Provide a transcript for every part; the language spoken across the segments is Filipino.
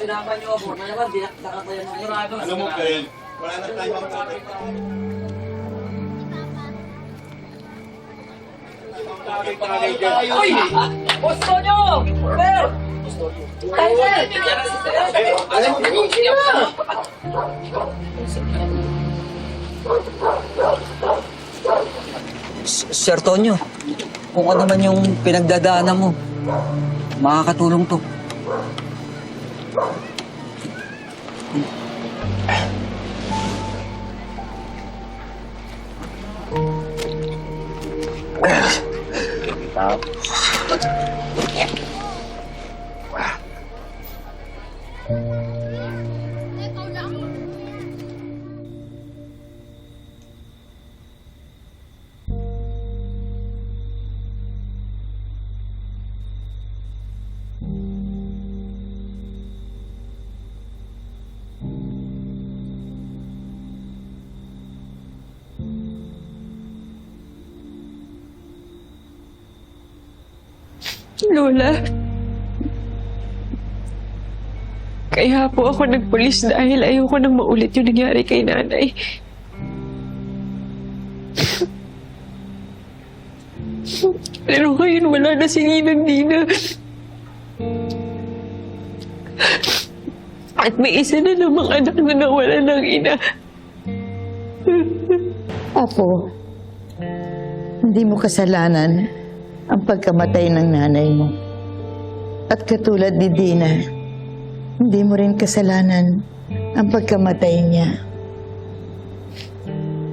Sinama niyo ako. Na naman, dinakdakan ko yan. Ano mo, Ken? Wala na tayong mag Uy! Gusto niyo! Sir! Alam mo, Sir Tonyo, kung ano man yung pinagdadaanan mo, makakatulong to. Lola. Kaya po ako nagpulis dahil ayoko nang maulit yung nangyari kay nanay. Pero ngayon wala na si Ninang Nina. At may isa na namang anak na nawala ng ina. Apo, hindi mo kasalanan ang pagkamatay ng nanay mo. At katulad ni Dina, hindi mo rin kasalanan ang pagkamatay niya.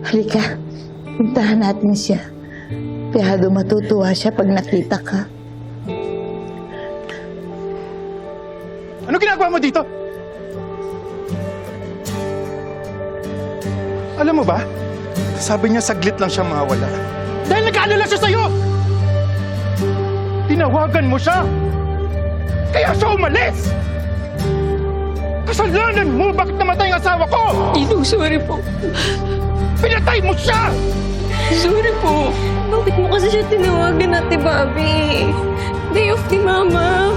Halika, puntahan natin siya. Piyado matutuwa siya pag nakita ka. Ano ginagawa mo dito? Alam mo ba? Sabi niya saglit lang siya mawala. Dahil nag-aalala siya sa'yo! Tinawagan mo siya! Kaya siya umalis! Kasalanan mo! Bakit namatay ang asawa ko? Ninong, sorry po. Pinatay mo siya! Sorry po. Bakit mo kasi siya tinawagan ate Bobby? Day off ni Mama.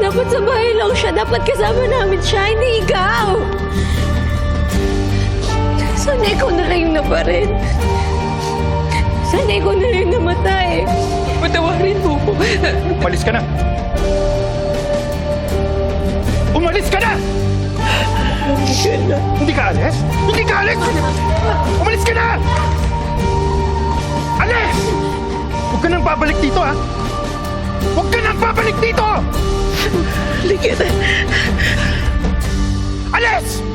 Dapat sa bahay lang siya. Dapat kasama namin siya, hindi ikaw. Sana ikaw na lang yung naparin. Sana ikaw na lang yung namatay. Mo. Umalis ka na! Umalis ka na! Hindi ka alis? Hindi ka alis! Umalis ka na! Alis! Huwag ka nang babalik dito, ha? Huwag ka nang babalik dito! Halika na. Alis!